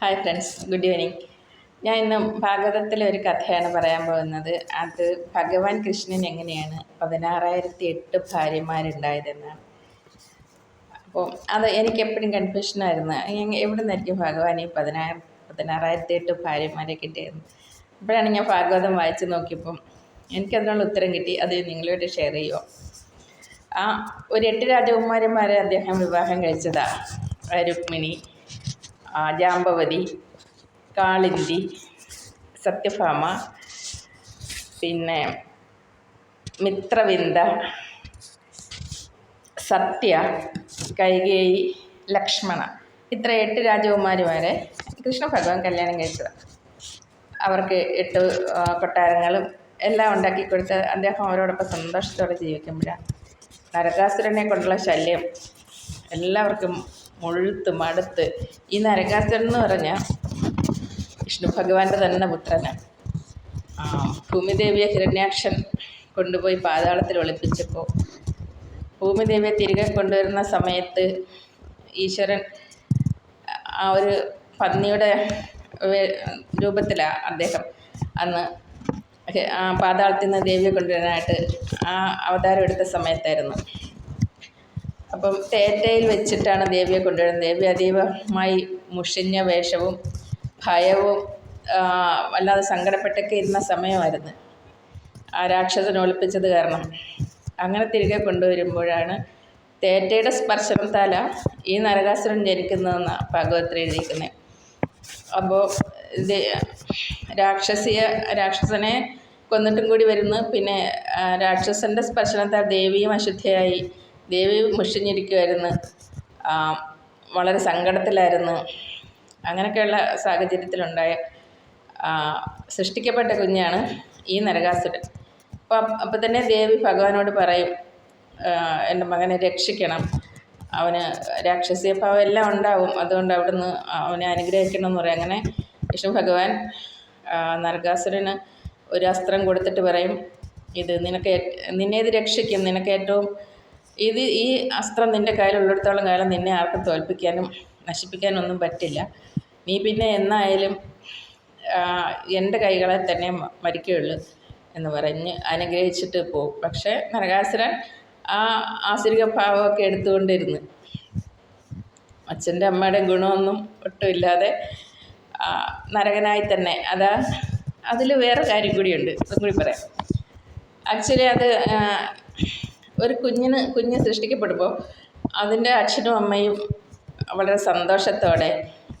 Hi friends good evening ഞാൻ ഇന്ന് ഭാഗവതത്തിലെ ഒരു കഥയാണ് പറയാൻ പോകുന്നത്. അത് ഭഗവാൻ കൃഷ്ണൻ എങ്ങനെയാണ് പതിനാറായിരത്തി എട്ട് ഭാര്യമാരുണ്ടായതെന്നാണ്. അപ്പോൾ അത് എനിക്ക് എപ്പോഴും കൺഫ്യൂഷനായിരുന്നു എവിടെ നിന്നായിരിക്കും ഭഗവാൻ ഈ പതിനായിരം പതിനാറായിരത്തി എട്ട് ഭാര്യമാരെ കിട്ടിയത്? അപ്പോഴാണ് ഞാൻ ഭാഗവതം വായിച്ച് നോക്കിയപ്പം എനിക്കതിനുള്ള ഉത്തരം കിട്ടി. അത് നിങ്ങളോട് ഷെയർ ചെയ്യുമോ ആ ഒരു എട്ട് രാജകുമാരന്മാരെ അദ്ദേഹം വിവാഹം കഴിച്ചതാ രുക്മിണി. ജാമ്പവതി കാളിന്തി സത്യഭാമ പിന്നെ മിത്രവിന്ദ സത്യ കൈകേയി ലക്ഷ്മണ. ഇത്ര എട്ട് രാജകുമാരിമാരെ കൃഷ്ണ ഭഗവാൻ കല്യാണം കഴിച്ചതാണ് അവർക്ക് എട്ട് കൊട്ടാരങ്ങളും എല്ലാം ഉണ്ടാക്കി കൊടുത്ത് അദ്ദേഹം അവരോടൊപ്പം സന്തോഷത്തോടെ ജീവിക്കുമ്പോഴാണ് നരകാസുരനെ കൊണ്ടുള്ള ശല്യം എല്ലാവർക്കും മുഴുത്ത് മടുത്ത് ഈ നരകാസുരൻ എന്ന് പറഞ്ഞാൽ വിഷ്ണു ഭഗവാന്റെ തന്നെ പുത്രനാണ് ആ, ഭൂമിദേവിയെ ഹിരണ്യാക്ഷൻ കൊണ്ടുപോയി പാതാളത്തിൽ ഒളിപ്പിച്ചപ്പോൾ ഭൂമിദേവിയെ തിരികെ കൊണ്ടുവരുന്ന സമയത്ത് ഈശ്വരൻ ആ ഒരു പന്നിയുടെ രൂപത്തിലാണ് അദ്ദേഹം അന്ന് പാതാളത്തിൽ നിന്ന് ദേവിയെ കൊണ്ടുവരാനായിട്ട് ആ അവതാരം എടുത്ത സമയത്തായിരുന്നു. അപ്പം തേറ്റയിൽ വെച്ചിട്ടാണ് ദേവിയെ കൊണ്ടുവരുന്നത്. ദേവി അതീവമായി മുഷിഞ്ഞ വേഷവും ഭയവും വല്ലാതെ സങ്കടപ്പെട്ടൊക്കെ ഇരുന്ന സമയമായിരുന്നു. ആ രാക്ഷസൻ ഒളിപ്പിച്ചത് കാരണം. അങ്ങനെ തിരികെ കൊണ്ടുവരുമ്പോഴാണ് തേറ്റയുടെ തല ഈ നരകാസുരൻ ജനിക്കുന്നതെന്നാണ് ഭാഗവത്തിൽ എഴുതിയിരിക്കുന്നത്. അപ്പോൾ ഇത് രാക്ഷസിയ രാക്ഷസനെ കൊന്നിട്ടും കൂടി വരുന്നു. പിന്നെ രാക്ഷസന്റെ സ്പർശനത്താൽ ദേവിയും അശുദ്ധയായി. ദേവി മുഷിഞ്ഞിരിക്കുമായിരുന്നു വളരെ സങ്കടത്തിലായിരുന്നു. അങ്ങനെയൊക്കെയുള്ള സാഹചര്യത്തിലുണ്ടായ സൃഷ്ടിക്കപ്പെട്ട കുഞ്ഞാണ് ഈ നരകാസുരൻ. അപ്പം അപ്പം തന്നെ ദേവി ഭഗവാനോട് പറയും എന്റെ മകനെ രക്ഷിക്കണം. അവന് രാക്ഷസീയ ഭാവം എല്ലാം ഉണ്ടാവും. അതുകൊണ്ട് അവിടുന്ന് അവനെ അനുഗ്രഹിക്കണം എന്ന് പറയും. അങ്ങനെ വിഷ്ണു ഭഗവാൻ നരകാസുരന് ഒരു അസ്ത്രം കൊടുത്തിട്ട് പറയും ഇത് നിനക്ക് നിന്നെ ഇത് രക്ഷിക്കും. നിനക്ക് ഏറ്റവും ഇത് ഈ അസ്ത്രം നിന്റെ കയ്യിലുള്ളിടത്തോളം കാലം നിന്നെ ആർക്കും തോൽപ്പിക്കാനും നശിപ്പിക്കാനും ഒന്നും പറ്റില്ല. നീ പിന്നെ എന്നായാലും എന്റെ കൈകളെ തന്നെ മരിക്കുകയുള്ളൂ എന്ന് പറഞ്ഞ് അനുഗ്രഹിച്ചിട്ട് പോകും. പക്ഷേ നരകാസുരൻ ആ ആസുരിക ഭാവമൊക്കെ എടുത്തുകൊണ്ടിരുന്നു. അച്ഛന്റെ അമ്മയുടെ ഗുണമൊന്നും ഒട്ടുമില്ലാതെ നരകനായി തന്നെ. അതാ അതിൽ വേറെ കാര്യം കൂടിയുണ്ട്. അതും കൂടി പറയാം. ആക്ച്വലി അത് ഒരു കുഞ്ഞിന് കുഞ്ഞ് സൃഷ്ടിക്കപ്പെടുമ്പോൾ അതിന്റെ അച്ഛനും അമ്മയും വളരെ സന്തോഷത്തോടെ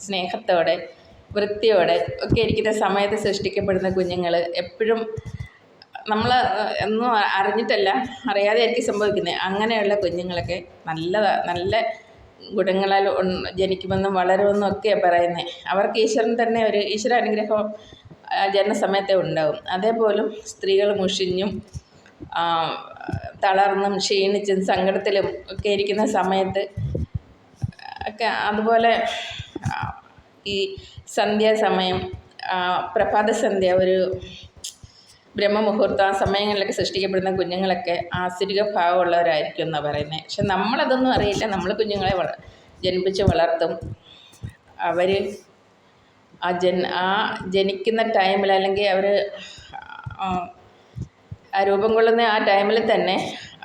സ്നേഹത്തോടെ വൃത്തിയോടെ ഒക്കെ ഇരിക്കുന്ന സമയത്ത് സൃഷ്ടിക്കപ്പെടുന്ന കുഞ്ഞുങ്ങൾ എപ്പോഴും നമ്മൾ എന്നും അറിഞ്ഞിട്ടല്ല അറിയാതെ ആയിരിക്കും സംഭവിക്കുന്നത് അങ്ങനെയുള്ള കുഞ്ഞുങ്ങളൊക്കെ നല്ല നല്ല ഗുണങ്ങളാൽ ജനിക്കുമെന്നും വളരുമെന്നും ഒക്കെയാണ് പറയുന്നത് അവർക്ക് ഈശ്വരൻ തന്നെ ഒരു ഈശ്വര അനുഗ്രഹം ജനനസമയത്തെ ഉണ്ടാവും. അതേപോലും സ്ത്രീകൾ മുഷിഞ്ഞും തളർന്നും ക്ഷീണിച്ചും സങ്കടത്തിലും ഒക്കെ ഇരിക്കുന്ന സമയത്ത് ഒക്കെ അതുപോലെ ഈ സന്ധ്യാസമയം പ്രഭാത സന്ധ്യ ഒരു ബ്രഹ്മമുഹൂർത്തം ആ സമയങ്ങളിലൊക്കെ സൃഷ്ടിക്കപ്പെടുന്ന കുഞ്ഞുങ്ങളൊക്കെ ആസുരിക ഭാവമുള്ളവരായിരിക്കും എന്നാണ് പറയുന്നത് പക്ഷെ നമ്മളതൊന്നും അറിയില്ല. നമ്മൾ കുഞ്ഞുങ്ങളെ വള ജനിപ്പിച്ച് വളർത്തും. അവർ ആ ജൻ ആ ജനിക്കുന്ന ടൈമിൽ അല്ലെങ്കിൽ അവർ രൂപം കൊള്ളുന്ന ആ ടൈമിൽ തന്നെ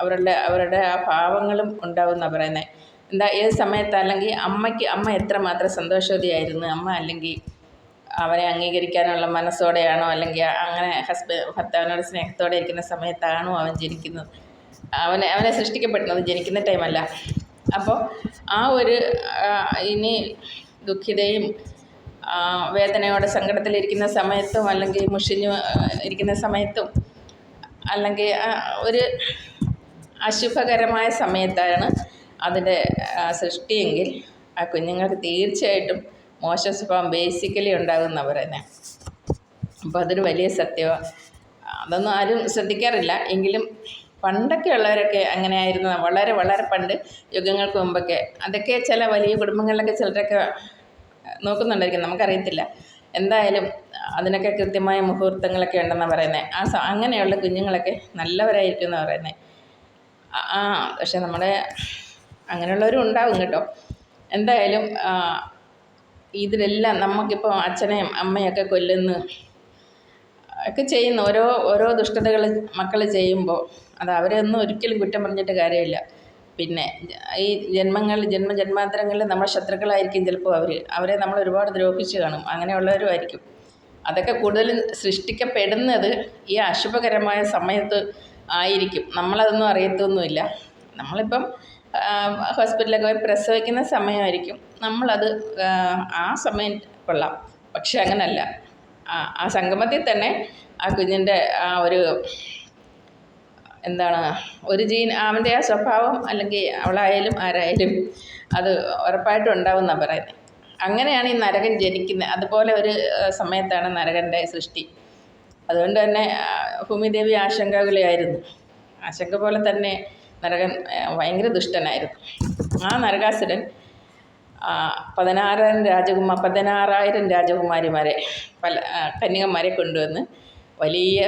അവരുടെ അവരുടെ ആ ഭാവങ്ങളും ഉണ്ടാവും എന്നാണ് പറയുന്നത് എന്താ ഏത് സമയത്ത് അല്ലെങ്കിൽ അമ്മയ്ക്ക് അമ്മ എത്രമാത്രം സന്തോഷവതിയായിരുന്നു. അമ്മ അല്ലെങ്കിൽ അവനെ അംഗീകരിക്കാനുള്ള മനസ്സോടെയാണോ? അല്ലെങ്കിൽ അങ്ങനെ ഹസ്ബൻഡ് ഭർത്താവിനോട് സ്നേഹത്തോടെ ഇരിക്കുന്ന സമയത്താണോ അവൻ ജനിക്കുന്നത്? അവനെ അവനെ സൃഷ്ടിക്കപ്പെടുന്നത് ജനിക്കുന്ന ടൈമല്ല അപ്പോൾ ആ ഒരു ഇനി ദുഃഖിതയും വേദനയോടെ സങ്കടത്തിലിരിക്കുന്ന സമയത്തും അല്ലെങ്കിൽ മുഷിഞ്ഞു ഇരിക്കുന്ന സമയത്തും അല്ലെങ്കിൽ ഒരു അശുഭകരമായ സമയത്താണ് അതിന്റെ സൃഷ്ടിയെങ്കിൽ ആ കുഞ്ഞുങ്ങൾക്ക് തീർച്ചയായിട്ടും മോശ സ്വഭാവം ബേസിക്കലി ഉണ്ടാകുമെന്നാണ് പറയുന്നത് അപ്പോൾ അതൊരു വലിയ സത്യമാണ് അതൊന്നും ആരും ശ്രദ്ധിക്കാറില്ല. എങ്കിലും പണ്ടൊക്കെ ഉള്ളവരൊക്കെ അങ്ങനെ ആയിരുന്നു വളരെ വളരെ പണ്ട് യുഗങ്ങൾക്ക് മുമ്പൊക്കെ. അതൊക്കെ ചില വലിയ കുടുംബങ്ങളിലൊക്കെ ചിലരൊക്കെ നോക്കുന്നുണ്ടായിരിക്കും. നമുക്കറിയത്തില്ല. എന്തായാലും അതിനൊക്കെ കൃത്യമായ മുഹൂർത്തങ്ങളൊക്കെ ഉണ്ടെന്നാണ് പറയുന്നത് ആ അങ്ങനെയുള്ള കുഞ്ഞുങ്ങളൊക്കെ നല്ലവരായിരിക്കും എന്ന് പറയുന്നത് ആ പക്ഷെ നമ്മുടെ അങ്ങനെയുള്ളവരും ഉണ്ടാവും കേട്ടോ. എന്തായാലും ഇതിലെല്ലാം നമുക്കിപ്പോൾ അച്ഛനെയും അമ്മയൊക്കെ കൊല്ലുന്നു. ഒക്കെ ചെയ്യുന്ന. ഓരോ ഓരോ ദുഷ്ടതകൾ മക്കൾ ചെയ്യുമ്പോൾ അത് അവരെയൊന്നും ഒരിക്കലും കുറ്റം പറഞ്ഞിട്ട് കാര്യമില്ല. പിന്നെ ഈ ജന്മങ്ങൾ ജന്മ ജന്മാന്തരങ്ങളിൽ നമ്മൾ ശത്രുക്കളായിരിക്കും ചിലപ്പോൾ അവർ അവരെ നമ്മൾ ഒരുപാട് ദ്രോഹിച്ച് കാണും. അങ്ങനെയുള്ളവരും ആയിരിക്കും. അതൊക്കെ കൂടുതലും സൃഷ്ടിക്കപ്പെടുന്നത് ഈ അശുഭകരമായ സമയത്ത് ആയിരിക്കും. നമ്മളതൊന്നും അറിയത്തൊന്നുമില്ല. നമ്മളിപ്പം ഹോസ്പിറ്റലിലൊക്കെ പോയി പ്രസവിക്കുന്ന സമയമായിരിക്കും. നമ്മളത് ആ സമയം കൊള്ളാം. പക്ഷെ അങ്ങനല്ല. ആ സംഗമത്തിൽ തന്നെ ആ കുഞ്ഞിന്റെ ആ ഒരു എന്താണ് ഒരു ജീൻ അവന്റെ ആ സ്വഭാവം അല്ലെങ്കിൽ അവളായാലും ആരായാലും അത് ഉറപ്പായിട്ടും ഉണ്ടാവും എന്നാണ് പറയുന്നത് അങ്ങനെയാണ് ഈ നരകൻ ജനിക്കുന്നത് അതുപോലെ ഒരു സമയത്താണ് നരകന്റെ സൃഷ്ടി. അതുകൊണ്ട് തന്നെ ഭൂമിദേവി ആശങ്കാകുലയായിരുന്നു. ആശങ്ക പോലെ തന്നെ നരകൻ ഭയങ്കര ദുഷ്ടനായിരുന്നു. ആ നരകാസുരൻ പതിനാറായിരം രാജകുമാർ പതിനാറായിരം രാജകുമാരിമാരെ പല കന്യകന്മാരെ കൊണ്ടുവന്ന് വലിയ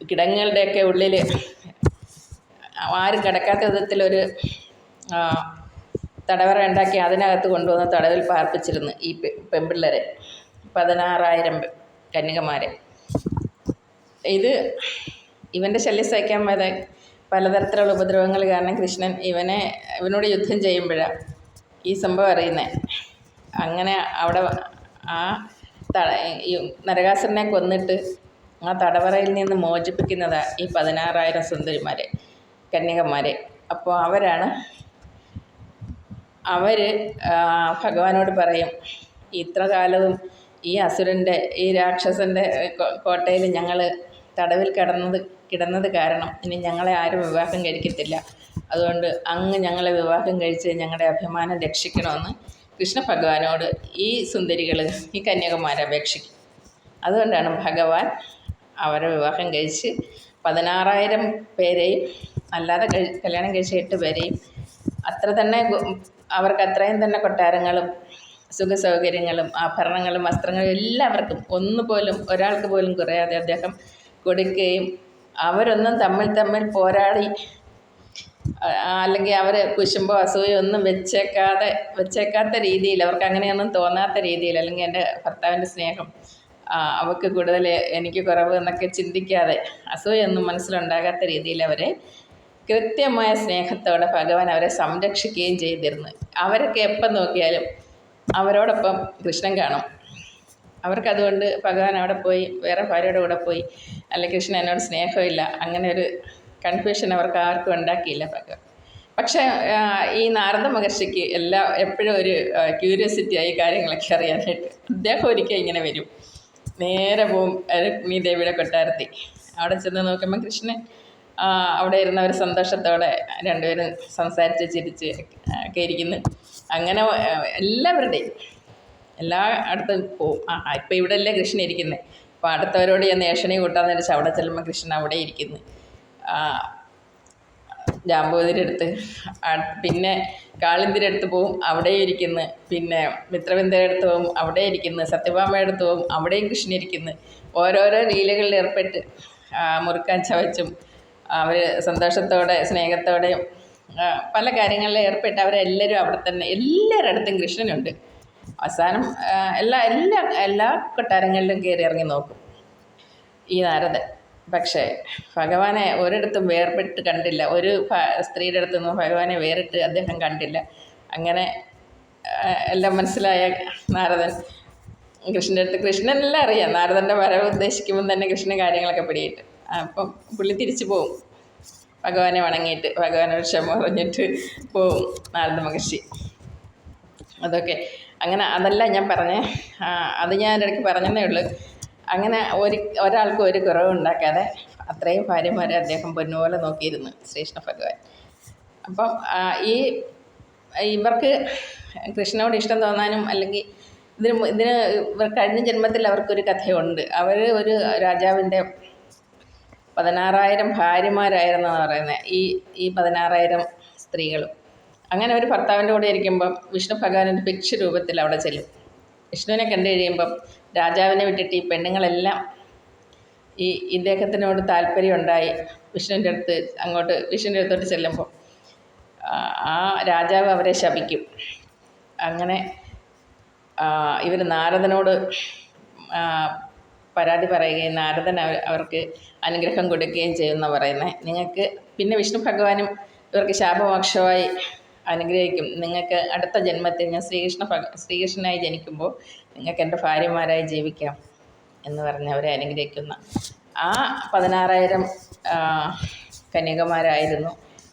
കിടങ്ങുകളുടെയൊക്കെ ഉള്ളിൽ ആരും കിടക്കാത്ത വിധത്തിലൊരു തടവറ ഉണ്ടാക്കി അതിനകത്ത് കൊണ്ടുവന്ന് തടവിൽ പാർപ്പിച്ചിരുന്നു ഈ പെമ്പിള്ളരെ പതിനാറായിരം കന്യകമാരെ. ഇത് ഇവന്റെ ശല്യം സഹിക്കാൻ വരെ പലതരത്തിലുള്ള ഉപദ്രവങ്ങൾ കാരണം കൃഷ്ണൻ ഇവനെ ഇവനോട് യുദ്ധം ചെയ്യുമ്പോഴാണ് ഈ സംഭവം അറിയുന്നത് അങ്ങനെ അവിടെ ആ നരകാസുരനെ കൊന്നിട്ട് ആ തടവറയിൽ നിന്ന് മോചിപ്പിക്കുന്നതാണ് ഈ പതിനാറായിരം സുന്ദരിമാരെ കന്യകന്മാരെ അപ്പോൾ അവരാണ് അവർ ഭഗവാനോട് പറയും ഇത്ര കാലവും ഈ അസുരന്റെ ഈ രാക്ഷസന്റെ കോട്ടയിൽ ഞങ്ങൾ തടവിൽ കിടന്നത് കിടന്നത് കാരണം ഇനി ഞങ്ങളെ ആരും വിവാഹം കഴിക്കത്തില്ല. അതുകൊണ്ട് അങ്ങ് ഞങ്ങളെ വിവാഹം കഴിച്ച് ഞങ്ങളുടെ അഭിമാനം രക്ഷിക്കണമെന്ന് കൃഷ്ണ ഭഗവാനോട് ഈ സുന്ദരികൾ ഈ കന്യാകുമാരെ അപേക്ഷിക്കും. അതുകൊണ്ടാണ് ഭഗവാൻ അവരെ വിവാഹം കഴിച്ച് പതിനാറായിരം പേരെയും അല്ലാതെ കല്യാണം കഴിച്ച എട്ട് പേരെയും അത്ര തന്നെ അവർക്ക് അത്രയും തന്നെ കൊട്ടാരങ്ങളും സുഖ സൗകര്യങ്ങളും ആഭരണങ്ങളും വസ്ത്രങ്ങളും എല്ലാവർക്കും ഒന്നുപോലും ഒരാൾക്ക് പോലും കുറയാതെ അദ്ദേഹം കൊടുക്കുകയും അവരൊന്നും തമ്മിൽ തമ്മിൽ പോരാടി അല്ലെങ്കിൽ അവർ കുശുമ്പോ അസൂയോ ഒന്നും വെച്ചേക്കാതെ വെച്ചേക്കാത്ത രീതിയിൽ അവർക്ക് അങ്ങനെയൊന്നും തോന്നാത്ത രീതിയിൽ അല്ലെങ്കിൽ എന്റെ ഭർത്താവിന്റെ സ്നേഹം അവൾക്ക് കൂടുതൽ എനിക്ക് കുറവ് എന്നൊക്കെ ചിന്തിക്കാതെ അസൂയൊന്നും മനസ്സിലുണ്ടാകാത്ത രീതിയിൽ അവരെ കൃത്യമായ സ്നേഹത്തോടെ ഭഗവാൻ അവരെ സംരക്ഷിക്കുകയും ചെയ്തിരുന്നു. അവരൊക്കെ എപ്പം നോക്കിയാലും അവരോടൊപ്പം കൃഷ്ണൻ കാണും. അവർക്കതുകൊണ്ട് ഭഗവാൻ അവിടെ പോയി വേറെ ഭാര്യയുടെ കൂടെ പോയി അല്ലെ കൃഷ്ണൻ എന്നോട് സ്നേഹമില്ല അങ്ങനെ ഒരു കൺഫ്യൂഷൻ അവർക്ക് ആർക്കും ഉണ്ടാക്കിയില്ല ഭഗവാൻ. പക്ഷേ ഈ നാരദ മഹർഷിക്ക് എല്ലാ എപ്പോഴും ഒരു ക്യൂരിയോസിറ്റി ആയി കാര്യങ്ങളൊക്കെ അറിയാനായിട്ട് അദ്ദേഹം ഒരിക്കൽ ഇങ്ങനെ വരും. നേരെ പോവും രുക്മിണി ദേവിയുടെ കൊട്ടാരത്തിൽ അവിടെ ചെന്ന് നോക്കുമ്പോൾ കൃഷ്ണൻ അവിടെ ഇരുന്നവർ സന്തോഷത്തോടെ രണ്ടുപേരും സംസാരിച്ച് ചിരിച്ച് ഒക്കെ ഇരിക്കുന്നു. അങ്ങനെ എല്ലാവരുടെയും എല്ലാ അടുത്തും പോവും. ആ ഇപ്പം ഇവിടെ അല്ലേ കൃഷ്ണൻ ഇരിക്കുന്നത് അപ്പോൾ അടുത്തവരോട് ഞാൻ നേഷണി കൂട്ടാന്ന് വെച്ചാൽ അവിടെ ചെല്ലുമ്പോൾ കൃഷ്ണൻ അവിടെ ഇരിക്കുന്നു. ജാമ്പൂതിരി എടുത്ത് പിന്നെ കാളിന്തിരി അടുത്ത് പോവും അവിടെയും ഇരിക്കുന്നു. പിന്നെ മിത്രവിന്ദയുടെ അടുത്ത് പോവും അവിടെ ഇരിക്കുന്നു. സത്യഭാമയുടെ അടുത്ത് പോവും അവിടെയും കൃഷ്ണൻ ഇരിക്കുന്നു ഓരോരോ ലീലകളിൽ ഏർപ്പെട്ട് മുറുക്കാൻ ചവച്ചും അവർ സന്തോഷത്തോടെ സ്നേഹത്തോടെയും പല കാര്യങ്ങളിൽ ഏർപ്പെട്ട് അവരെല്ലാവരും അവിടെ തന്നെ. എല്ലാവരുടെ അടുത്തും കൃഷ്ണനുണ്ട്. അവസാനം എല്ലാ എല്ലാ എല്ലാ കൊട്ടാരങ്ങളിലും കയറി ഇറങ്ങി നോക്കും. ഈ നാരദൻ. പക്ഷേ ഭഗവാനെ ഒരിടത്തും വേർപെട്ട് കണ്ടില്ല. ഒരു സ്ത്രീയുടെ അടുത്തൊന്നും ഭഗവാനെ വേറിട്ട് അദ്ദേഹം കണ്ടില്ല. അങ്ങനെ എല്ലാം മനസ്സിലായ നാരദൻ കൃഷ്ണന്റെ അടുത്ത് കൃഷ്ണനെല്ലാം അറിയാം. നാരദന്റെ വരവ് ഉദ്ദേശിക്കുമ്പം തന്നെ കൃഷ്ണൻ കാര്യങ്ങളൊക്കെ പിടിയിട്ട്. അപ്പം പുള്ളി തിരിച്ചു പോവും. ഭഗവാനെ വണങ്ങിയിട്ട് ഭഗവാനോട് ക്ഷമ പറഞ്ഞിട്ട് പോവും നാരദ മഹർഷി. അതൊക്കെ. അങ്ങനെ അതെല്ലാം ഞാൻ പറഞ്ഞേ. അത് ഞാൻ ഇടയ്ക്ക് പറഞ്ഞതേ ഉള്ളൂ. അങ്ങനെ ഒരു ഒരാൾക്കും ഒരു കുറവുണ്ടാക്കാതെ അത്രയും ഭാര്യമാരെ അദ്ദേഹം പൊന്നുപോലെ നോക്കിയിരുന്നു ശ്രീകൃഷ്ണ ഭഗവാൻ. അപ്പം ഈ ഇവർക്ക് കൃഷ്ണനോട് ഇഷ്ടം തോന്നാനും അല്ലെങ്കിൽ ഇതിന് ഇതിന് ഇവർ കഴിഞ്ഞ ജന്മത്തിൽ അവർക്കൊരു കഥയുണ്ട്. അവർ ഒരു രാജാവിന്റെ പതിനാറായിരം ഭാര്യമാരായിരുന്നാണ് പറയുന്നത്. ഈ ഈ പതിനാറായിരം സ്ത്രീകളും. അങ്ങനെ ഒരു ഭർത്താവിന്റെ കൂടെ ഇരിക്കുമ്പം വിഷ്ണു ഭഗവാനൊരു ഭിക്ഷ രൂപത്തിൽ അവിടെ ചെല്ലും. വിഷ്ണുവിനെ കണ്ടു കഴിയുമ്പം രാജാവിനെ വിട്ടിട്ട് ഈ പെണ്ണുങ്ങളെല്ലാം ഈ ഇദ്ദേഹത്തിനോട് താല്പര്യം ഉണ്ടായി വിഷ്ണുവിന്റെ അടുത്ത് അങ്ങോട്ട് വിഷ്ണുവിന്റെ അടുത്തോട്ട് ചെല്ലുമ്പോൾ ആ രാജാവ് അവരെ ശപിക്കും. അങ്ങനെ ഇവർ നാരദനോട് പരാതി പറയുകയും നാരദൻ അവർക്ക് അനുഗ്രഹം കൊടുക്കുകയും ചെയ്യുന്ന പറയുന്നത് നിങ്ങൾക്ക് പിന്നെ വിഷ്ണു ഭഗവാനും ഇവർക്ക് ശാപമോക്ഷമായി അനുഗ്രഹിക്കും. നിങ്ങൾക്ക് അടുത്ത ജന്മത്തിൽ ഞാൻ ശ്രീകൃഷ്ണ ശ്രീകൃഷ്ണനായി ജനിക്കുമ്പോൾ നിങ്ങൾക്ക് എന്റെ ഭാര്യമാരായി ജീവിക്കാം എന്ന് പറഞ്ഞ് അവരെ അനുഗ്രഹിക്കുന്ന ആ പതിനാറായിരം കന്യകമാരായിരുന്നു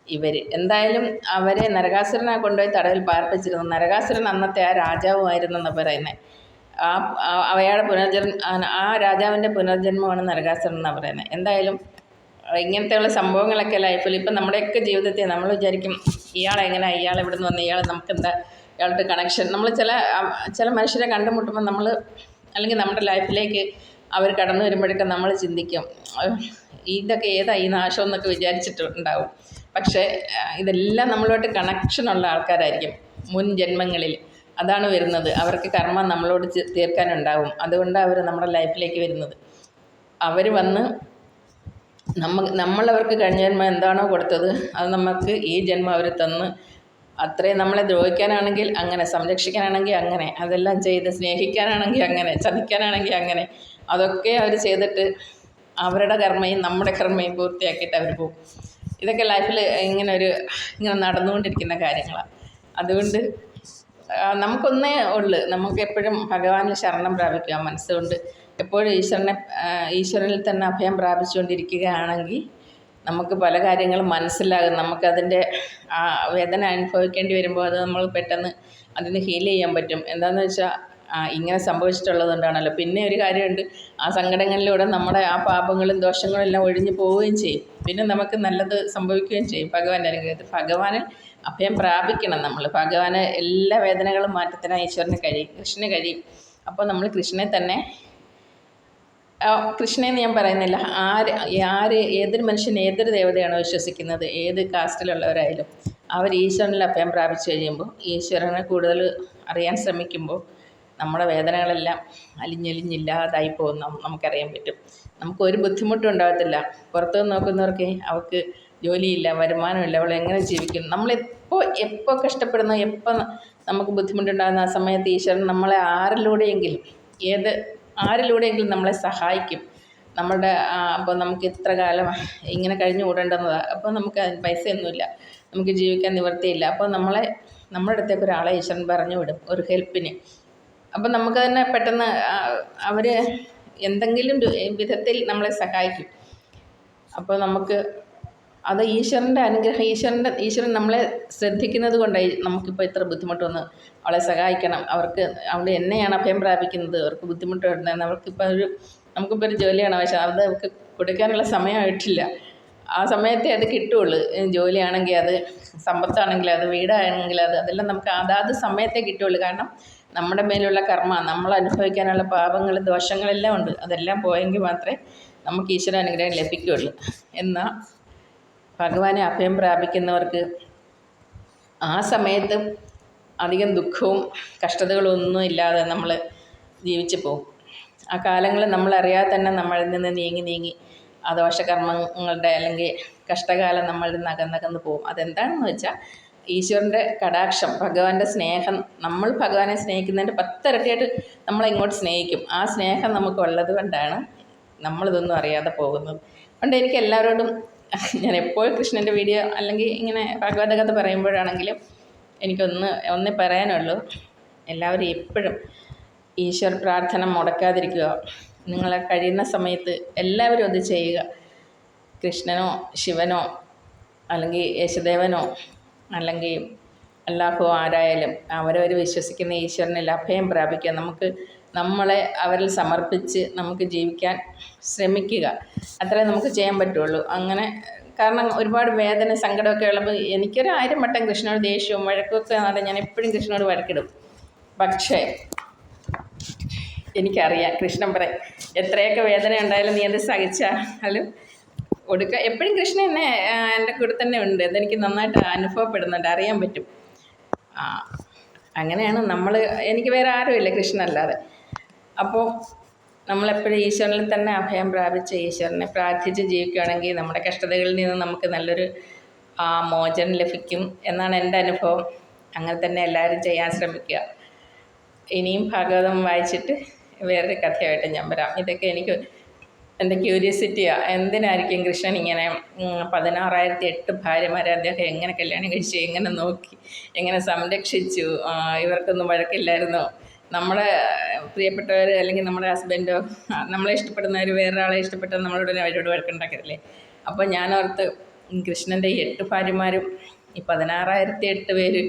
ഇവർ എന്തായാലും അവരെ നരകാസുരനെ കൊണ്ടുപോയി തടവിൽ പാർപ്പിച്ചിരുന്നു. നരകാസുരൻ അന്നത്തെ ആ രാജാവുമായിരുന്നെന്ന് പറയുന്നത് ആ അയാളുടെ പുനർജന്മ ആ രാജാവിന്റെ പുനർജന്മമാണ് നരകാസുരൻ എന്നാണ് പറയുന്നത് എന്തായാലും ഇങ്ങനത്തെയുള്ള സംഭവങ്ങളൊക്കെ ലൈഫിൽ ഇപ്പം നമ്മുടെയൊക്കെ ജീവിതത്തിൽ നമ്മൾ വിചാരിക്കും ഇയാളെങ്ങനെ ഇയാൾ എവിടെ നിന്ന് വന്ന്? ഇയാൾ നമുക്കെന്താ? ഇയാളുടെ കണക്ഷൻ നമ്മൾ ചില ചില മനുഷ്യരെ കണ്ടുമുട്ടുമ്പോൾ നമ്മൾ അല്ലെങ്കിൽ നമ്മുടെ ലൈഫിലേക്ക് അവർ കടന്നു വരുമ്പോഴൊക്കെ നമ്മൾ ചിന്തിക്കും ഇതൊക്കെ ഏതാ ഈ നാശം എന്നൊക്കെ വിചാരിച്ചിട്ടുണ്ടാവും. പക്ഷേ ഇതെല്ലാം നമ്മളുമായിട്ട് കണക്ഷനുള്ള ആൾക്കാരായിരിക്കും മുൻ ജന്മങ്ങളിൽ. അതാണ് വരുന്നത്. അവർക്ക് കർമ്മം നമ്മളോട് തീർക്കാനുണ്ടാവും. അതുകൊണ്ട് അവർ നമ്മുടെ ലൈഫിലേക്ക് വരുന്നത്. അവർ വന്ന് നമ്മ നമ്മളവർക്ക് കഴിഞ്ഞ ജന്മം എന്താണോ കൊടുത്തത് അത് നമുക്ക് ഈ ജന്മം അവർ തന്ന്. അത്രയും നമ്മളെ ദ്രോഹിക്കാനാണെങ്കിൽ അങ്ങനെ സംരക്ഷിക്കാനാണെങ്കിൽ അങ്ങനെ അതെല്ലാം ചെയ്ത് സ്നേഹിക്കാനാണെങ്കിൽ അങ്ങനെ ചതിക്കാനാണെങ്കിൽ അങ്ങനെ അതൊക്കെ അവർ ചെയ്തിട്ട് അവരുടെ കർമ്മയും നമ്മുടെ കർമ്മയും പൂർത്തിയാക്കിയിട്ട് അവർ പോകും ഇതൊക്കെ ലൈഫിൽ ഇങ്ങനെ ഒരു ഇങ്ങനെ നടന്നുകൊണ്ടിരിക്കുന്ന കാര്യങ്ങളാണ് അതുകൊണ്ട് നമുക്കൊന്നേ ഉള്ളു. നമുക്ക് എപ്പോഴും ഭഗവാനിൽ ശരണം പ്രാപിക്കുക മനസ്സുകൊണ്ട്. എപ്പോഴും ഈശ്വരനെ ഈശ്വരനിൽ തന്നെ അഭയം പ്രാപിച്ചുകൊണ്ടിരിക്കുകയാണെങ്കിൽ നമുക്ക് പല കാര്യങ്ങളും മനസ്സിലാകും. നമുക്കതിന്റെ ആ വേദന അനുഭവിക്കേണ്ടി വരുമ്പോൾ അത് നമ്മൾ പെട്ടെന്ന് അതിൽ നിന്ന് ഹീൽ ചെയ്യാൻ പറ്റും. എന്താണെന്ന് വെച്ചാൽ ഇങ്ങനെ സംഭവിച്ചിട്ടുള്ളത് കൊണ്ടാണല്ലോ പിന്നെ ഒരു കാര്യമുണ്ട് ആ സങ്കടങ്ങളിലൂടെ നമ്മുടെ ആ പാപങ്ങളും ദോഷങ്ങളും എല്ലാം ഒഴിഞ്ഞു പോവുകയും ചെയ്യും. പിന്നെ നമുക്ക് നല്ലത് സംഭവിക്കുകയും ചെയ്യും. ഭഗവാന്റെ അനുഗ്രഹത്തിൽ ഭഗവാനിൽ അഭയം പ്രാപിക്കണം നമ്മൾ. ഭഗവാന് എല്ലാ വേദനകളും മാറ്റത്തിനായി ഈശ്വരന് കഴിയും കൃഷ്ണന് കഴിയും. അപ്പോൾ നമ്മൾ കൃഷ്ണനെ തന്നെ കൃഷ്ണനെന്ന് ഞാൻ പറയുന്നില്ല. ആര് ആര് ഏതൊരു മനുഷ്യൻ ഏതൊരു ദേവതയാണോ വിശ്വസിക്കുന്നത്? ഏത് കാസ്റ്റിലുള്ളവരായാലും. അവർ ഈശ്വരനിൽ അഭയം പ്രാപിച്ചു കഴിയുമ്പോൾ ഈശ്വരനെ കൂടുതൽ അറിയാൻ ശ്രമിക്കുമ്പോൾ നമ്മുടെ വേദനകളെല്ലാം അലിഞ്ഞലിഞ്ഞില്ലാതായി പോകുന്ന നമുക്കറിയാൻ പറ്റും. നമുക്കൊരു ബുദ്ധിമുട്ടും ഉണ്ടാകത്തില്ല. പുറത്തു നിന്ന് നോക്കുന്നവർക്ക് അവർക്ക് ജോലിയില്ല വരുമാനമില്ല അവൾ എങ്ങനെ ജീവിക്കും? നമ്മളെപ്പോൾ എപ്പോൾ കഷ്ടപ്പെടുന്നു എപ്പോൾ നമുക്ക് ബുദ്ധിമുട്ടുണ്ടാകുന്ന ആ സമയത്ത് ഈശ്വരൻ നമ്മളെ ആരിലൂടെയെങ്കിലും ഏത് ആരിലൂടെയെങ്കിലും നമ്മളെ സഹായിക്കും. നമ്മുടെ അപ്പോൾ നമുക്ക് ഇത്ര കാലം ഇങ്ങനെ കഴിഞ്ഞു കൂടേണ്ടുന്നതാണ് അപ്പോൾ നമുക്ക് അതിന് പൈസയൊന്നുമില്ല. നമുക്ക് ജീവിക്കാൻ നിവൃത്തിയില്ല. അപ്പോൾ നമ്മളെ നമ്മുടെ അടുത്തേക്ക് ഒരാളെ ഈശ്വരൻ പറഞ്ഞു വിടും ഒരു ഹെൽപ്പിന്. അപ്പം നമുക്ക് തന്നെ പെട്ടെന്ന് അവർ എന്തെങ്കിലും വിധത്തിൽ നമ്മളെ സഹായിക്കും. അപ്പോൾ നമുക്ക് അത് ഈശ്വരന്റെ അനുഗ്രഹം ഈശ്വരന്റെ ഈശ്വരൻ നമ്മളെ ശ്രദ്ധിക്കുന്നത് കൊണ്ടായി നമുക്കിപ്പോൾ ഇത്ര ബുദ്ധിമുട്ട് വന്ന് അവളെ സഹായിക്കണം. അവർക്ക് അവിടെ എന്നെയാണ് അഭയം പ്രാപിക്കുന്നത്. അവർക്ക് ബുദ്ധിമുട്ട് വരുന്നതെന്ന് അവർക്കിപ്പോൾ ഒരു നമുക്കിപ്പോൾ ഒരു ജോലിയാണ്. പക്ഷേ അത് അവർക്ക് കൊടുക്കാനുള്ള സമയമായിട്ടില്ല. ആ സമയത്തെ അത് കിട്ടുള്ളൂ. ജോലിയാണെങ്കിൽ അത് സമ്പത്താണെങ്കിൽ അത് വീടാണെങ്കിൽ അത് അതെല്ലാം നമുക്ക് അതാത് സമയത്തെ കിട്ടുള്ളൂ. കാരണം നമ്മുടെ മേലുള്ള കർമ്മ നമ്മൾ അനുഭവിക്കാനുള്ള പാപങ്ങൾ ദോഷങ്ങളെല്ലാം ഉണ്ട്. അതെല്ലാം പോയെങ്കിൽ മാത്രമേ നമുക്ക് ഈശ്വര അനുഗ്രഹം ലഭിക്കുകയുള്ളൂ എന്നാൽ ഭഗവാനെ അഭയം പ്രാപിക്കുന്നവർക്ക് ആ സമയത്ത് അധികം ദുഃഖവും കഷ്ടതകളൊന്നും ഇല്ലാതെ നമ്മൾ ജീവിച്ചു പോകും. ആ കാലങ്ങൾ നമ്മളറിയാതെ തന്നെ നമ്മളിൽ നിന്ന് നീങ്ങി നീങ്ങി ആ ദോഷകർമ്മങ്ങളുടെ അല്ലെങ്കിൽ കഷ്ടകാലം നമ്മളിൽ നിന്ന് അകന്നകന്ന് പോകും. അതെന്താണെന്ന് വെച്ചാൽ ഈശ്വരന്റെ കടാക്ഷം ഭഗവാന്റെ സ്നേഹം നമ്മൾ ഭഗവാനെ സ്നേഹിക്കുന്നതിന്റെ പത്തിരട്ടിയായിട്ട് നമ്മളെ ഇങ്ങോട്ട് സ്നേഹിക്കും. ആ സ്നേഹം നമുക്ക് ഉള്ളത് കൊണ്ടാണ് നമ്മളിതൊന്നും അറിയാതെ പോകുന്നത്. അതുകൊണ്ട് എനിക്ക് എല്ലാവരോടും ഞാൻ എപ്പോഴും കൃഷ്ണന്റെ വീഡിയോ അല്ലെങ്കിൽ ഇങ്ങനെ ഭഗവത കഥ പറയുമ്പോഴാണെങ്കിലും എനിക്കൊന്ന് ഒന്നേ പറയാനുള്ളൂ. എല്ലാവരും എപ്പോഴും ഈശ്വർ പ്രാർത്ഥന മുടക്കാതിരിക്കുക. നിങ്ങളെ കഴിയുന്ന സമയത്ത് എല്ലാവരും അത് ചെയ്യുക. കൃഷ്ണനോ ശിവനോ അല്ലെങ്കിൽ യേശുദേവനോ അല്ലെങ്കിൽ അല്ലാഹോ ആരായാലും അവരവർ വിശ്വസിക്കുന്ന ഈശ്വരനിൽ അഭയം പ്രാപിക്കുക. നമുക്ക് നമ്മളെ അവരിൽ സമർപ്പിച്ച് നമുക്ക് ജീവിക്കാൻ ശ്രമിക്കുക. അത്രേ നമുക്ക് ചെയ്യാൻ പറ്റുള്ളൂ. അങ്ങനെ കാരണം ഒരുപാട് വേദന സങ്കടമൊക്കെ ഉള്ളപ്പോൾ എനിക്കൊരു ആയിരം വട്ടം കൃഷ്ണനോട് ദേഷ്യവും വഴക്കൊക്കെ നട ഞാൻ എപ്പോഴും കൃഷ്ണനോട് വഴക്കിടും. പക്ഷേ എനിക്കറിയാം കൃഷ്ണൻ പറയും എത്രയൊക്കെ വേദന ഉണ്ടായാലും നീ എന്ത് സഹിച്ചാലും ഒടുക്ക എപ്പോഴും കൃഷ്ണൻ എന്നെ എന്റെ കൂടെ തന്നെ ഉണ്ട്. അതെനിക്ക് നന്നായിട്ട് അനുഭവപ്പെടുന്നുണ്ട്. അറിയാൻ പറ്റും. അങ്ങനെയാണ് നമ്മൾ എനിക്ക് വേറെ ആരുമില്ല കൃഷ്ണനല്ലാതെ അപ്പോൾ നമ്മളെപ്പോഴും ഈശ്വരനിൽ തന്നെ അഭയം പ്രാപിച്ച് ഈശ്വരനെ പ്രാർത്ഥിച്ച് ജീവിക്കുകയാണെങ്കിൽ നമ്മുടെ കഷ്ടതകളിൽ നിന്ന് നമുക്ക് നല്ലൊരു മോചനം ലഭിക്കും എന്നാണ് എന്റെ അനുഭവം. അങ്ങനെ തന്നെ എല്ലാവരും ചെയ്യാൻ ശ്രമിക്കുക. ഇനിയും ഭാഗവതം വായിച്ചിട്ട് വേറൊരു കഥയായിട്ട് ഞാൻ വരാം. ഇതൊക്കെ എനിക്ക് എന്റെ ക്യൂരിയസിറ്റിയാണ് എന്തിനായിരിക്കും കൃഷ്ണൻ ഇങ്ങനെ പതിനാറായിരത്തി എട്ട് ഭാര്യമാരെ അദ്ദേഹം എങ്ങനെ കല്യാണം കഴിച്ചു എങ്ങനെ നോക്കി എങ്ങനെ സംരക്ഷിച്ചു ഇവർക്കൊന്നും വഴക്കില്ലായിരുന്നോ? നമ്മുടെ പ്രിയപ്പെട്ടവർ അല്ലെങ്കിൽ നമ്മുടെ ഹസ്ബൻഡോ നമ്മളെ ഇഷ്ടപ്പെടുന്നവർ വേറൊരാളെ ഇഷ്ടപ്പെട്ടാൽ നമ്മളോട് അവരോട് വഴക്കുണ്ടാക്കരുതല്ലേ? അപ്പോൾ ഞാനോർത്ത് ഓർത്ത് കൃഷ്ണന്റെ ഈ എട്ട് ഭാര്യമാരും ഈ പതിനാറായിരത്തി എട്ട് പേര്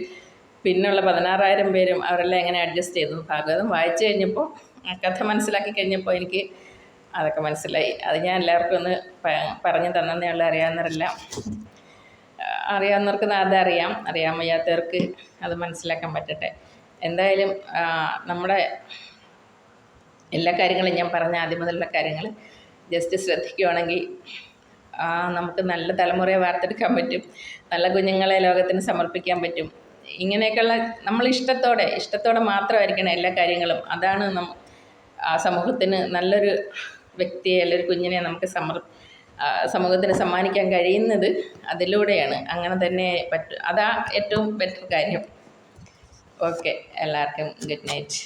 പിന്നുള്ള പതിനാറായിരം പേരും അവരെല്ലാം എങ്ങനെ അഡ്ജസ്റ്റ് ചെയ്തു? ഭാഗവതം വായിച്ചു കഴിഞ്ഞപ്പോൾ കഥ മനസ്സിലാക്കി കഴിഞ്ഞപ്പോൾ എനിക്ക് അതൊക്കെ മനസ്സിലായി. അത് ഞാൻ എല്ലാവർക്കും ഒന്ന് പറഞ്ഞു തന്നതേ അറിയാവുന്നവരല്ല അറിയാവുന്നവർക്ക് അതറിയാം അറിയാൻ വയ്യാത്തവർക്ക് അത് മനസ്സിലാക്കാൻ പറ്റട്ടെ. എന്തായാലും നമ്മുടെ എല്ലാ കാര്യങ്ങളും ഞാൻ പറഞ്ഞ ആദ്യം മുതലുള്ള കാര്യങ്ങൾ ജസ്റ്റ് ശ്രദ്ധിക്കുകയാണെങ്കിൽ നമുക്ക് നല്ല തലമുറയെ വാർത്തെടുക്കാൻ പറ്റും. നല്ല കുഞ്ഞുങ്ങളെ ലോകത്തിന് സമർപ്പിക്കാൻ പറ്റും. ഇങ്ങനെയൊക്കെയുള്ള നമ്മൾ ഇഷ്ടത്തോടെ ഇഷ്ടത്തോടെ മാത്രമായിരിക്കണം എല്ലാ കാര്യങ്ങളും. അതാണ് നം ആ സമൂഹത്തിന് നല്ലൊരു വ്യക്തിയെ അല്ലെങ്കിൽ ഒരു കുഞ്ഞിനെ നമുക്ക് സമർ സമൂഹത്തിന് സമ്മാനിക്കാൻ കഴിയുന്നത് അതിലൂടെയാണ്. അങ്ങനെ തന്നെ പറ്റും അതാ ഏറ്റവും ബെറ്റർ കാര്യം. ഓക്കെ എല്ലാവർക്കും ഗുഡ് നൈറ്റ്